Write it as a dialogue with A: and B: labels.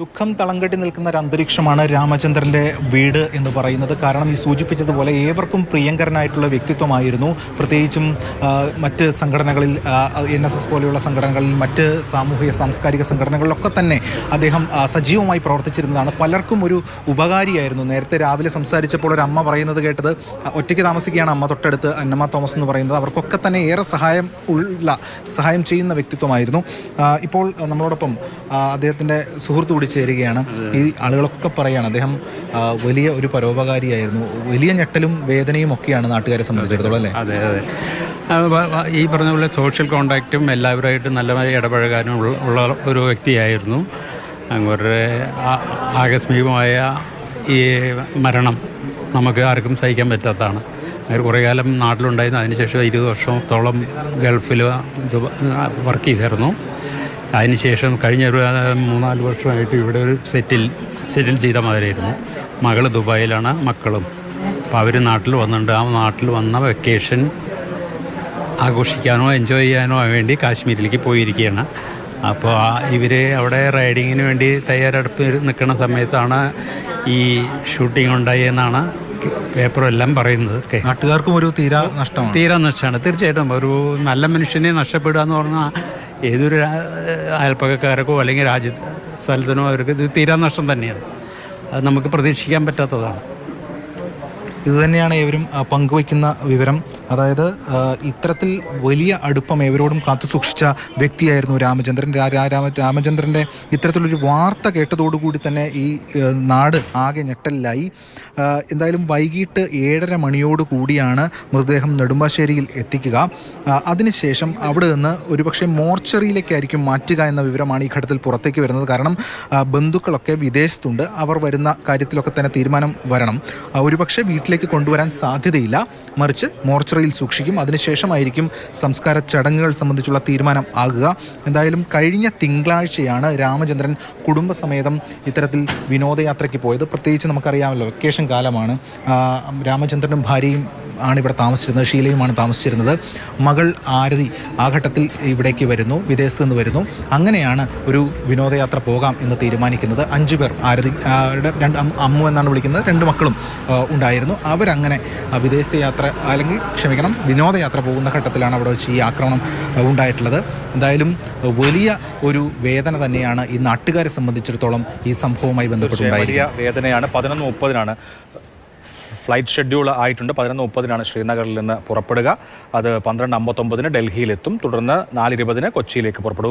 A: ദുഃഖം തളം കെട്ടി നിൽക്കുന്ന ഒരു അന്തരീക്ഷമാണ് രാമചന്ദ്രന്റെ വീട് എന്ന് പറയുന്നത്. കാരണം ഈ സൂചിപ്പിച്ചതുപോലെ ഏവർക്കും പ്രിയങ്കരനായിട്ടുള്ള വ്യക്തിത്വമായിരുന്നു. പ്രത്യേകിച്ചും മറ്റ് സംഘടനകളിൽ എൻ എസ് എസ് പോലെയുള്ള സംഘടനകളിൽ മറ്റ് സാമൂഹിക സാംസ്കാരിക സംഘടനകളിലൊക്കെ തന്നെ അദ്ദേഹം സജീവമായി പ്രവർത്തിച്ചിരുന്നതാണ്. പലർക്കും ഒരു ഉപകാരിയായിരുന്നു. നേരത്തെ രാവിലെ സംസാരിച്ചപ്പോൾ ഒരു അമ്മ പറയുന്നത് കേട്ടത് ഒറ്റയ്ക്ക് താമസിക്കുകയാണ് അമ്മ തൊട്ടടുത്ത് അന്നമ്മ തോമസ് എന്ന് പറയുന്നത്. അവർക്കൊക്കെ തന്നെ ഏറെ സഹായം ഉള്ള സഹായം ചെയ്യുന്ന വ്യക്തിത്വമായിരുന്നു. ഇപ്പോൾ നമ്മളോടൊപ്പം അദ്ദേഹത്തിന്റെ സുഹൃത്ത് കൂടി ചേരുകയാണ്. ഈ ആളുകളൊക്കെ പറയാണ് അദ്ദേഹം വലിയ ഒരു പരോപകാരിയായിരുന്നു. വലിയ ഞെട്ടലും വേദനയും ഒക്കെയാണ് നാട്ടുകാരെ സംബന്ധിച്ചിടത്തോളം അല്ലേ?
B: അതെ അതെ. ഈ പറഞ്ഞ പോലെ സോഷ്യൽ കോണ്ടാക്റ്റും എല്ലാവരുമായിട്ട് നല്ലമായി ഇടപഴകാനും ഉള്ള ഒരു വ്യക്തിയായിരുന്നു. ആ- ആകസ്മികമായ ഈ മരണം നമുക്ക് ആർക്കും സഹിക്കാൻ പറ്റാത്തതാണ്. അങ്ങനെ കുറേ കാലം നാട്ടിലുണ്ടായിരുന്നു. അതിനുശേഷം ഇരുപത് വർഷത്തോളം ഗൾഫിൽ വർക്ക് ചെയ്തായിരുന്നു അതിനുശേഷം കഴിഞ്ഞ ഒരു മൂന്നാൽ വർഷമായിട്ട് ഇവിടെ ഒരു സെറ്റിൽ സെറ്റിൽ ചെയ്ത മാതിരിയായിരുന്നു. മകൾ ദുബായിലാണ് മക്കളും. അപ്പോൾ അവർ നാട്ടിൽ വന്നിട്ടുണ്ട്. ആ നാട്ടിൽ വന്ന വെക്കേഷൻ ആഘോഷിക്കാനോ എൻജോയ് ചെയ്യാനോ വേണ്ടി കാശ്മീരിലേക്ക് പോയിരിക്കുകയാണ്. അപ്പോൾ ഇവർ അവിടെ റൈഡിങ്ങിന് വേണ്ടി തയ്യാറെടുപ്പ് നിൽക്കുന്ന സമയത്താണ് ഈ ഷൂട്ടിംഗ് ഉണ്ടായി എന്നാണ് പേപ്പറെല്ലാം പറയുന്നത്.
A: നാട്ടുകാർക്കും ഒരു തീരാ നഷ്ടമാണ്.
B: തീരാ നഷ്ടമാണ്. തീർച്ചയായിട്ടും. ഒരു നല്ല മനുഷ്യനെ നഷ്ടപ്പെടുക എന്ന് പറഞ്ഞാൽ ഏതൊരു അയൽപ്പക്കക്കാർക്കോ അല്ലെങ്കിൽ രാജ്യ സ്ഥലത്തിനോ അവർക്ക് ഇത് തീരാ നഷ്ടം തന്നെയാണ്. അത് നമുക്ക് പ്രതീക്ഷിക്കാൻ പറ്റാത്തതാണ്.
A: ഇതുതന്നെയാണ് ഇവരും പങ്കുവയ്ക്കുന്ന വിവരം. അതായത് ഇത്തരത്തിൽ വലിയ അടുപ്പം ഏവരോടും കാത്തു സൂക്ഷിച്ച വ്യക്തിയായിരുന്നു രാമചന്ദ്രൻ. രാമചന്ദ്രന്റെ ഇത്തരത്തിലൊരു വാർത്ത കേട്ടതോടുകൂടി തന്നെ ഈ നാട് ആകെ ഞെട്ടലിലായി. എന്തായാലും വൈകിട്ട് ഏഴര മണിയോട് കൂടിയാണ് മൃതദേഹം നെടുമ്പാശ്ശേരിയിൽ എത്തിക്കുക. അതിനുശേഷം അവിടെ നിന്ന് ഒരുപക്ഷെ മോർച്ചറിയിലേക്കായിരിക്കും മാറ്റുക എന്ന വിവരമാണ് ഈ ഘട്ടത്തിൽ പുറത്തേക്ക് വരുന്നത്. കാരണം ബന്ധുക്കളൊക്കെ വിദേശത്തുണ്ട്. അവർ വരുന്ന കാര്യത്തിലൊക്കെ തന്നെ തീരുമാനം വരണം. ഒരുപക്ഷെ വീട്ടിലേക്ക് കൊണ്ടുവരാൻ സാധ്യതയില്ല. മറിച്ച് മോർച്ചറിയിൽ സൂക്ഷിക്കും. അതിനുശേഷമായിരിക്കും സംസ്കാര ചടങ്ങുകൾ സംബന്ധിച്ചുള്ള തീരുമാനം ആകുക. എന്തായാലും കഴിഞ്ഞ തിങ്കളാഴ്ചയാണ് രാമചന്ദ്രൻ കുടുംബസമേതം ഇത്തരത്തിൽ വിനോദയാത്രയ്ക്ക് പോയത്. പ്രത്യേകിച്ച് നമുക്കറിയാമല്ലോ വെക്കേഷൻ കാലമാണ്. രാമചന്ദ്രനും ഭാര്യയും ആണ് ഇവിടെ താമസിച്ചിരുന്നത് ഷീലയുമാണ് താമസിച്ചിരുന്നത്. മകൾ ആരതി ആ ഘട്ടത്തിൽ ഇവിടേക്ക് വരുന്നു വിദേശത്ത് നിന്ന് വരുന്നു. അങ്ങനെയാണ് ഒരു വിനോദയാത്ര പോകാം എന്ന് തീരുമാനിക്കുന്നത്. അഞ്ചു പേർ ആരതി രണ്ട് അമ്മു എന്നാണ് വിളിക്കുന്നത്. രണ്ട് മക്കളും ഉണ്ടായിരുന്നു. അവരങ്ങനെ വിദേശ യാത്ര അല്ലെങ്കിൽ ക്ഷമിക്കണം വിനോദയാത്ര പോകുന്ന ഘട്ടത്തിലാണ് അവിടെ വെച്ച് ഈ ആക്രമണം ഉണ്ടായിട്ടുള്ളത്. എന്തായാലും വലിയ ഒരു വേദന തന്നെയാണ് ഈ നാട്ടുകാരെ സംബന്ധിച്ചിടത്തോളം ഈ സംഭവവുമായി ബന്ധപ്പെട്ടുണ്ടായിരിക്കുന്നത്.
C: വലിയ വേദനയാണ്. പതിനൊന്ന് മുപ്പതിനാണ്. ഫ്ലൈറ്റ് ഷെഡ്യൂൾ ആയിട്ടുണ്ട്. പതിനൊന്ന് മുപ്പതിനാണ് ശ്രീനഗറിൽ നിന്ന് പുറപ്പെടുക. അത് പന്ത്രണ്ട് അമ്പത്തൊമ്പതിന് ഡൽഹിയിലെത്തും. തുടർന്ന് നാലിരുപതിന് കൊച്ചിയിലേക്ക് പുറപ്പെടും.